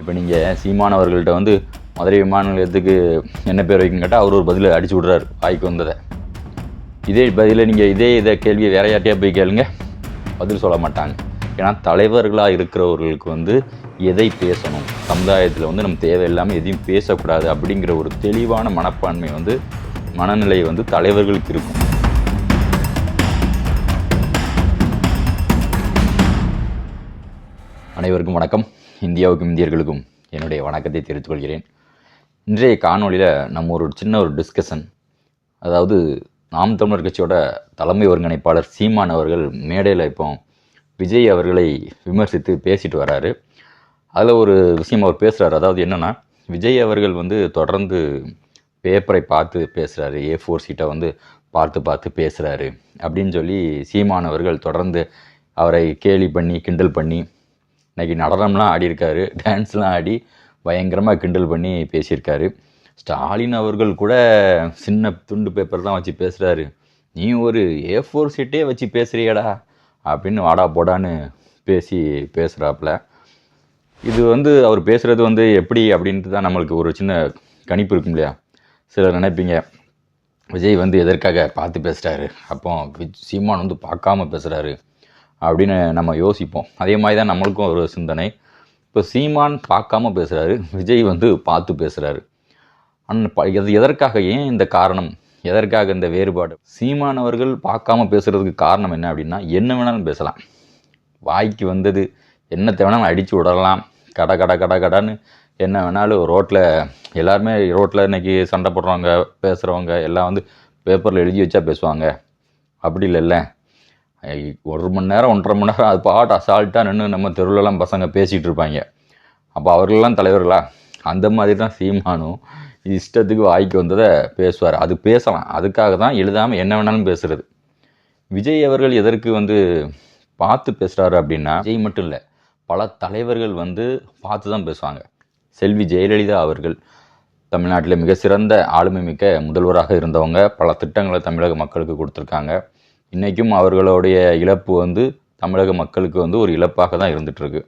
இப்போ நீங்கள் சீமானவர்கள்ட்ட வந்து மதுரை விமான நிலையத்துக்கு என்ன பேர் வைக்கணும்னு கேட்டால் அவர் ஒரு பதில் அடிச்சு விட்றாரு வாய்க்கு வந்ததை. இதே பதிலில் நீங்கள் இதே இதை கேள்வியை வேற யார்ட்டையா போய் கேளுங்க. பதில் சொல்ல மாட்டாங்க. ஏன்னா தலைவர்களாக இருக்கிறவர்களுக்கு வந்து எதை பேசணும்? சமுதாயத்தில் வந்து நம்ம தேவையில்லாமல் எதையும் பேசக்கூடாது அப்படிங்கிற ஒரு தெளிவான மனப்பான்மை வந்து மனநிலை வந்து தலைவர்களுக்கு இருக்கும். அனைவருக்கும் வணக்கம். இந்தியாவுக்கும் இந்தியர்களுக்கும் என்னுடைய வணக்கத்தை தெரிவித்துக் கொள்கிறேன். இன்றைய காணொளியில் நம்ம ஒரு சின்ன ஒரு டிஸ்கஷன் அதாவது நாம் தமிழர் கட்சியோட தலைமை ஒருங்கிணைப்பாளர் சீமான் அவர்கள் மேடையில் இப்போ விஜய் அவர்களை விமர்சித்து பேசிட்டு வராரு. அதில் ஒரு விஷயம் அவர் பேசுகிறார் அதாவது என்னென்னா விஜய் அவர்கள் வந்து தொடர்ந்து பேப்பரை பார்த்து பேசுகிறாரு ஏ ஃபோர் சீட்டை வந்து பார்த்து பார்த்து பேசுகிறாரு அப்படின்னு சொல்லி சீமான் அவர்கள் தொடர்ந்து அவரை கேலி பண்ணி கிண்டல் பண்ணி இன்றைக்கி நடனம்லாம் ஆடியிருக்காரு. டான்ஸ்லாம் ஆடி பயங்கரமாக கிண்டல் பண்ணி பேசியிருக்காரு. ஸ்டாலின் அவர்கள் கூட சின்ன துண்டு பேப்பர் தான் வச்சு பேசுகிறாரு நீ ஒரு ஏ ஃபோர் சீட்டே வச்சு பேசுகிறியடா அப்படின்னு வாடா போடான்னு பேசி பேசுகிறாப்புல இது வந்து அவர் பேசுகிறது வந்து எப்படி அப்படின்ட்டு தான் நம்மளுக்கு ஒரு சின்ன கணிப்பு இருக்கும் இல்லையா? சிலர் நினைப்பீங்க விஜய் வந்து எதற்காக பார்த்து பேசுகிறாரு அப்போ சீமான் வந்து பார்க்காம பேசுகிறாரு அப்படின்னு நம்ம யோசிப்போம். அதே மாதிரி தான் நம்மளுக்கும் ஒரு சிந்தனை. இப்போ சீமான் பார்க்காம பேசுகிறாரு விஜய் வந்து பார்த்து பேசுகிறாரு அண்ட் எது எதற்காக ஏன் இந்த காரணம்? எதற்காக இந்த வேறுபாடு? சீமான் அவர்கள் பார்க்காம பேசுகிறதுக்கு காரணம் என்ன அப்படின்னா என்ன வேணாலும் பேசலாம். வாய்க்கு வந்தது என்னத்தை வேணாலும் அடித்து விடலாம். கட கட கட கடன்னு என்ன வேணாலும் ரோட்டில் எல்லாருமே ரோட்டில் இன்னைக்கு சண்டை போடுறவங்க பேசுகிறவங்க எல்லாம் வந்து பேப்பரில் எழுதி வச்சா பேசுவாங்க. அப்படி இல்லைல்ல. ஒரு மணி நேரம் ஒன்றரை மணி நேரம் அது பாட்டு அசால்ட்டாக நின்று நம்ம தெருவுலலாம் பசங்க பேசிகிட்டு இருப்பாங்க. அப்போ அவர்கள்லாம் தலைவர்களா? அந்த மாதிரி தான் சீமானும் இஷ்டத்துக்கு வாய்க்கு வந்ததை பேசுவார். அது பேசலாம். அதுக்காக தான் எழுதாமல் என்ன வேணாலும் பேசுறது. விஜய் அவர்கள் எதற்கு வந்து பார்த்து பேசுகிறாரு அப்படின்னா விஜய் மட்டும் இல்லை பல தலைவர்கள் வந்து பார்த்து தான் பேசுவாங்க. செல்வி ஜெயலலிதா அவர்கள் தமிழ்நாட்டில் மிக சிறந்த ஆளுமை மிக்க முதல்வராக இருந்தவங்க. பல திட்டங்களை தமிழக மக்களுக்கு கொடுத்துருக்காங்க. இன்றைக்கும் அவர்களுடைய இழப்பு வந்து தமிழக மக்களுக்கு வந்து ஒரு இழப்பாக தான் இருந்துகிட்ருக்கு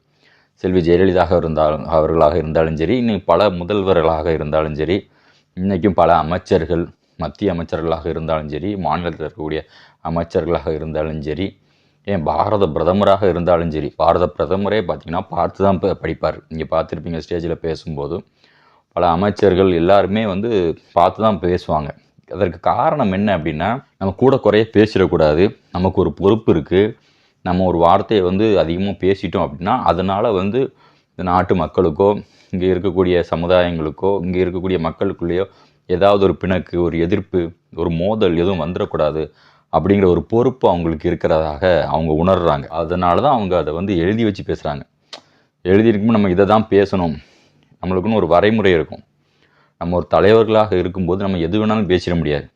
செல்வி ஜெயலலிதாக இருந்தாலும் அவர்களாக இருந்தாலும் சரி இன்னும் பல முதல்வர்களாக இருந்தாலும் சரி இன்றைக்கும் பல அமைச்சர்கள் மத்திய அமைச்சர்களாக இருந்தாலும் சரி மாநிலத்தில் இருக்கக்கூடிய அமைச்சர்களாக இருந்தாலும் சரி ஏன் பாரத பிரதமராக இருந்தாலும் சரி பாரத பிரதமரே பார்த்திங்கன்னா பார்த்து தான் இப்போ படிப்பார். நீங்கள் பார்த்துருப்பீங்க ஸ்டேஜில் பேசும்போது பல அமைச்சர்கள் எல்லாருமே வந்து பார்த்து தான் பேசுவாங்க. அதற்கு காரணம் என்ன அப்படின்னா நம்ம கூட குறைய பேசிடக்கூடாது. நமக்கு ஒரு பொறுப்பு இருக்குது நம்ம ஒரு வார்த்தையை வந்து அதிகமாக பேசிட்டோம் அப்படின்னா அதனால் வந்து இந்த நாட்டு மக்களுக்கோ இங்கே இருக்கக்கூடிய சமுதாயங்களுக்கோ இங்கே இருக்கக்கூடிய மக்களுக்குள்ளேயோ ஏதாவது ஒரு பிணக்கு ஒரு எதிர்ப்பு ஒரு மோதல் எதுவும் வந்துடக்கூடாது அப்படிங்கிற ஒரு பொறுப்பு அவங்களுக்கு இருக்கிறதாக அவங்க உணர்கிறாங்க அதனால தான் அவங்க அதை வந்து எழுதி வச்சு பேசுகிறாங்க எழுதியிருக்கும் நம்ம இதை தான் பேசணும். நம்மளுக்குன்னு ஒரு வரைமுறை இருக்கும். நம்ம ஒரு தலைவர்களாக இருக்கும்போது நம்ம எது வேணாலும் பேசிட முடியாது.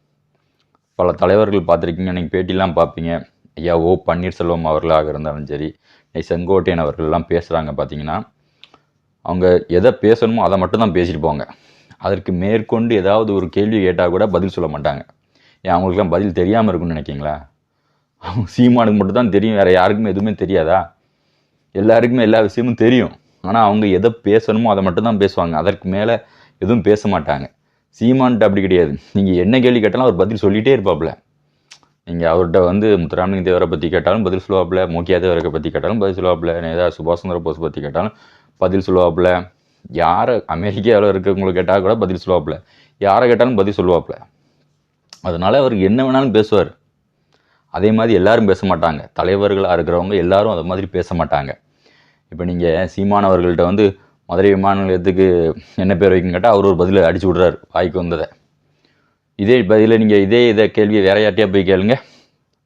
பல தலைவர்கள் பார்த்துருக்கீங்க நீங்கள் பேட்டிலாம் பார்ப்பீங்க. ஐயா ஓ பன்னீர்செல்வம் அவர்களாக இருந்தாலும் சரி செங்கோட்டையன் அவர்கள்லாம் பேசுகிறாங்க பார்த்தீங்கன்னா அவங்க எதை பேசணுமோ அதை மட்டும் தான் பேசிட்டு போவாங்க. அதற்கு மேற்கொண்டு ஏதாவது ஒரு கேள்வி கேட்டால் கூட பதில் சொல்ல மாட்டாங்க. ஏன் அவங்களுக்குலாம் பதில் தெரியாமல் இருக்கும்னு நினைக்கிங்களா அவங்க சீமானுக்கு மட்டும் தான் தெரியும் வேறு யாருக்குமே எதுவுமே தெரியாதா? எல்லாருக்குமே எல்லா விஷயமும் தெரியும். ஆனால் அவங்க எதை பேசணுமோ அதை மட்டும் தான் பேசுவாங்க. அதற்கு மேலே எதுவும் பேச மாட்டாங்க சீமான்ட்டு அப்படி கிடையாது. நீங்கள் என்ன கேள்வி கேட்டாலும் அவர் பதில் சொல்லிகிட்டே இருப்பாப்புல நீங்கள் அவர்கிட்ட வந்து முத்துராமலிங்க தேவரை பற்றி கேட்டாலும் பதில் சொல்லுவாப்புல மோக்கியா தேவரை பற்றி கேட்டாலும் பதில் சொல்லுவாப்புல நேதா சுபாஷ் சந்திர போஸ் பற்றி கேட்டாலும் பதில் சொல்லுவாப்புல யாரை அமெரிக்காவில் இருக்கிறவங்களை கேட்டால் கூட பதில் சொல்லுவாப்புல யாரை கேட்டாலும் பதில் சொல்லுவாப்புல அதனால் அவர் என்ன வேணாலும் பேசுவார். அதே மாதிரி எல்லாரும் பேச மாட்டாங்க தலைவர்களாக இருக்கிறவங்க எல்லாரும் அது மாதிரி பேச மாட்டாங்க இப்போ நீங்கள் சீமானவர்கள்ட்ட வந்து மதுரை விமான நிலையத்துக்கு என்ன பேர் வைக்கும் கேட்டால் அவர் ஒரு பதில் அடிச்சு விட்றாரு வாய்க்கு வந்ததை. இதே பதிலை நீங்கள் இதே இதை கேள்வியை வேற யார்ட்டையா போய் கேளுங்க.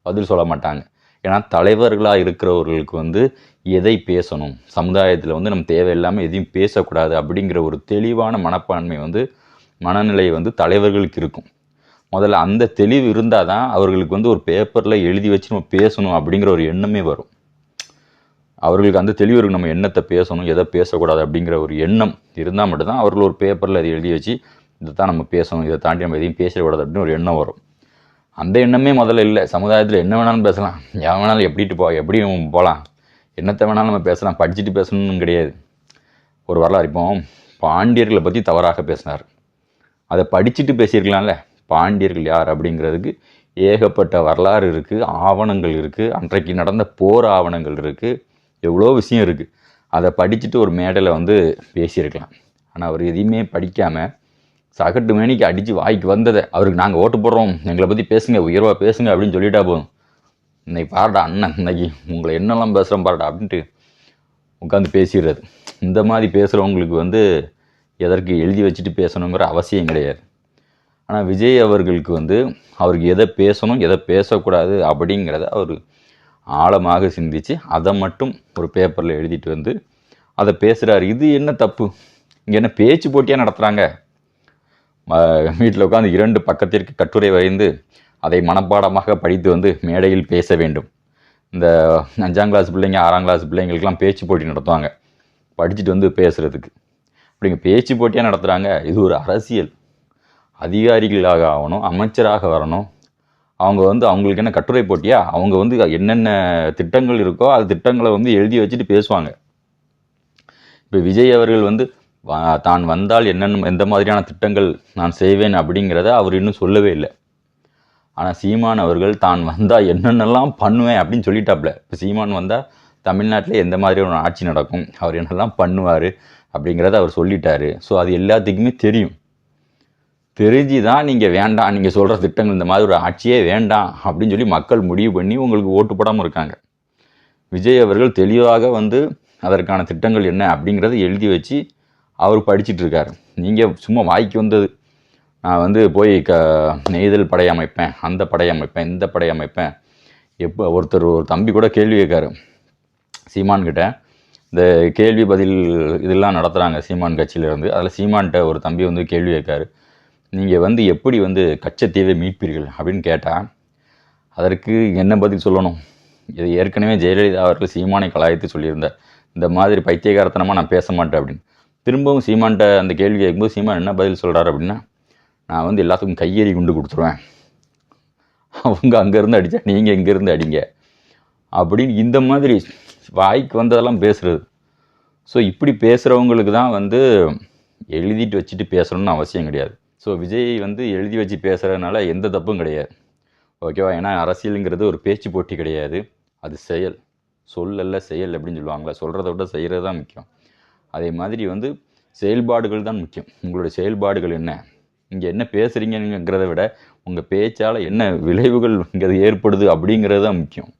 பதில் சொல்ல மாட்டாங்க. ஏன்னா தலைவர்களாக இருக்கிறவர்களுக்கு வந்து எதை பேசணும்? சமுதாயத்தில் வந்து நம்ம தேவையில்லாமல் எதையும் பேசக்கூடாது அப்படிங்கிற ஒரு தெளிவான மனப்பான்மை வந்து மனநிலை வந்து தலைவர்களுக்கு இருக்கும். முதல்ல அந்த தெளிவு இருந்தால் தான் அவர்களுக்கு வந்து ஒரு பேப்பரில் எழுதி வச்சு நம்ம பேசணும் அப்படிங்கிற ஒரு எண்ணமே வரும். அவர்களுக்கு அந்த தெளிவு நம்ம எண்ணத்தை பேசணும் எதை பேசக்கூடாது அப்படிங்கிற ஒரு எண்ணம் இருந்தால் மட்டும்தான் அவர்கள் ஒரு பேப்பரில் அதை எழுதி வச்சு இதை தான் நம்ம பேசணும் இதை தாண்டி நம்ம எதையும் பேசக்கூடாது அப்படின்னு ஒரு எண்ணம் வரும். அந்த எண்ணமே முதல்ல இல்லை. சமுதாயத்தில் என்ன வேணாலும் பேசலாம். எவன் வேணாலும் எப்படிட்டு போ எப்படி போகலாம் என்னத்தை வேணாலும் நம்ம பேசலாம். படிச்சுட்டு பேசணும்னு கிடையாது. ஒரு வரலாறு. இப்போ பாண்டியர்களை பற்றி தவறாக பேசினார். அதை படிச்சுட்டு பேசியிருக்கலாம்ல. பாண்டியர்கள் யார் அப்படிங்கிறதுக்கு ஏகப்பட்ட வரலாறு இருக்குது ஆவணங்கள் இருக்குது அன்றைக்கு நடந்த போர் ஆவணங்கள் இருக்குது எவ்வளோ விஷயம் இருக்குது அதை படிச்சுட்டு ஒரு மேடையில் வந்து பேசியிருக்கலாம். ஆனால் அவர் எதையுமே படிக்காமல் சகட்டு மேனிக்கு அடித்து வாய்க்கு வந்ததை அவருக்கு நாங்கள் ஓட்டு போடுறோம் எங்களை பற்றி பேசுங்க உயர்வாக பேசுங்க அப்படின்னு சொல்லிட்டா போதும். இன்னைக்கு பாருடா அண்ணன் இன்னைக்கு உங்களை என்னெல்லாம் பேசுகிறோம் பாருடா அப்படின்ட்டு உட்காந்து பேசிடுறது. இந்த மாதிரி பேசுகிறவங்களுக்கு வந்து எதற்கு எழுதி வச்சுட்டு பேசணுங்கிற அவசியம் கிடையாது. ஆனால் விஜய் அவர்களுக்கு வந்து அவருக்கு எதை பேசணும் எதை பேசக்கூடாது அப்படிங்கிறத அவர் ஆழமாக சிந்தித்து அதை மட்டும் ஒரு பேப்பரில் எழுதிட்டு வந்து அதை பேசுகிறாரு இது என்ன தப்பு? இங்கே என்ன பேச்சு போட்டியாக நடத்துகிறாங்க வீட்டில் உட்காந்து இரண்டு பக்கத்திற்கு கட்டுரை வரைந்து அதை மனப்பாடமாக படித்து வந்து மேடையில் பேச வேண்டும். இந்த அஞ்சாம் கிளாஸ் பிள்ளைங்க ஆறாம் கிளாஸ் பிள்ளைங்களுக்கெல்லாம் பேச்சு போட்டி நடத்துவாங்க. படிச்சுட்டு வந்து பேசுகிறதுக்கு அப்படிங்க பேச்சு போட்டியாக நடத்துகிறாங்க இது ஒரு அரசியல். அதிகாரிகளாக ஆகணும் அமைச்சராக வரணும். அவங்க வந்து அவங்களுக்கு என்ன கட்டுரை போட்டியா? அவங்க வந்து என்னென்ன திட்டங்கள் இருக்கோ அது திட்டங்களை வந்து எழுதி வச்சுட்டு பேசுவாங்க. இப்போ விஜய் அவர்கள் வந்து தான் வந்தால் என்னென்ன எந்த மாதிரியான திட்டங்கள் நான் செய்வேன் அப்படிங்கிறத அவர் இன்னும் சொல்லவே இல்லை. ஆனால் சீமான் அவர்கள் தான் வந்தால் என்னென்னலாம் பண்ணுவேன் அப்படின்னு சொல்லிட்டாப்ல. இப்போ சீமான் வந்தால் தமிழ்நாட்டில் எந்த மாதிரியான ஒரு ஆட்சி நடக்கும்? அவர் என்னெல்லாம் பண்ணுவார்? அப்படிங்கிறத அவர் சொல்லிட்டாரு. ஸோ அது எல்லாத்துக்குமே தெரியும். தெரிஞ்சு தான் நீங்கள் வேண்டாம் நீங்கள் சொல்கிற திட்டங்கள் இந்த மாதிரி ஒரு ஆட்சியே வேண்டாம் அப்படின்னு சொல்லி மக்கள் முடிவு பண்ணி உங்களுக்கு ஓட்டு போடாமல் இருக்காங்க. விஜய் அவர்கள் தெளிவாக வந்து அதற்கான திட்டங்கள் என்ன அப்படிங்கிறத எழுதி வச்சு அவர் படிச்சிட்டு இருக்காரு. நீங்கள் சும்மா வாய்க்கு வந்தது. நான் வந்து போய் க நெய்தல் படை அமைப்பேன் அந்த படை அமைப்பேன் இந்த படை அமைப்பேன். எப்போ ஒருத்தர் ஒரு தம்பி கூட கேள்வி கேட்காரு. சீமான்கிட்ட இந்த கேள்வி பதில் இதெல்லாம் நடத்துகிறாங்க சீமான் கட்சியிலேருந்து. அதில் சீமான்கிட்ட ஒரு தம்பி வந்து கேள்வி கேட்காரு. நீங்கள் வந்து எப்படி வந்து கச்சத்தீவை மீட்பீர்கள் அப்படின்னு கேட்டால் அதற்கு என்ன பதில் சொல்லணும்? இது ஏற்கனவே ஜெயலலிதா அவர்கள் சீமானை கலாய்த்து சொல்லியிருந்தார். இந்த மாதிரி பைத்தியகாரத்தனமாக நான் பேச மாட்டேன் அப்படின்னு. திரும்பவும் சீமான்கிட்ட அந்த கேள்வி கேட்கும்போது சீமான் என்ன பதில் சொல்கிறார் அப்படின்னா நான் வந்து எல்லாத்துக்கும் கையெறி குண்டு கொடுத்துருவேன். அவங்க அங்கேருந்து அடித்தா நீங்கள் இங்கேருந்து அடிங்க. அப்படின்னு இந்த மாதிரி வாய்க்கு வந்ததெல்லாம் பேசுகிறது ஸோ இப்படி பேசுகிறவங்களுக்கு தான் வந்து எழுதிட்டு வச்சுட்டு பேசணும்னு அவசியம் கிடையாது. ஸோ விஜய் வந்து எழுதி வச்சு பேசுகிறதுனால எந்த தப்பும் கிடையாது. ஓகேவா ஏன்னா அரசியலுங்கிறது ஒரு பேச்சு போட்டி கிடையாது. அது செயல். சொல்லல்ல செயல் அப்படின்னு சொல்லுவாங்களே சொல்கிறத விட செய்கிறது தான் முக்கியம். அதே மாதிரி வந்து செயல்பாடுகள் தான் முக்கியம். உங்களுடைய செயல்பாடுகள் என்ன? இங்கே என்ன பேசுகிறீங்கிறத விட உங்கள் பேச்சால் என்ன விளைவுகள் இங்கே ஏற்படுது அப்படிங்கிறது தான் முக்கியம்.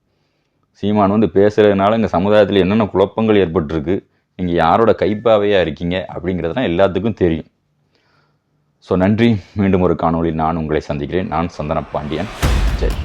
சீமான் வந்து பேசுகிறதுனால இங்கே சமுதாயத்தில் என்னென்ன குழப்பங்கள் ஏற்பட்டிருக்கு நீங்கள் யாரோட கைப்பாவையாக இருக்கீங்க அப்படிங்கிறதுலாம் எல்லாத்துக்கும் தெரியும். ஸோ நன்றி. மீண்டும் ஒரு காணொளியில் நான் உங்களை சந்திக்கிறேன். நான் சந்தன பாண்டியன். சரி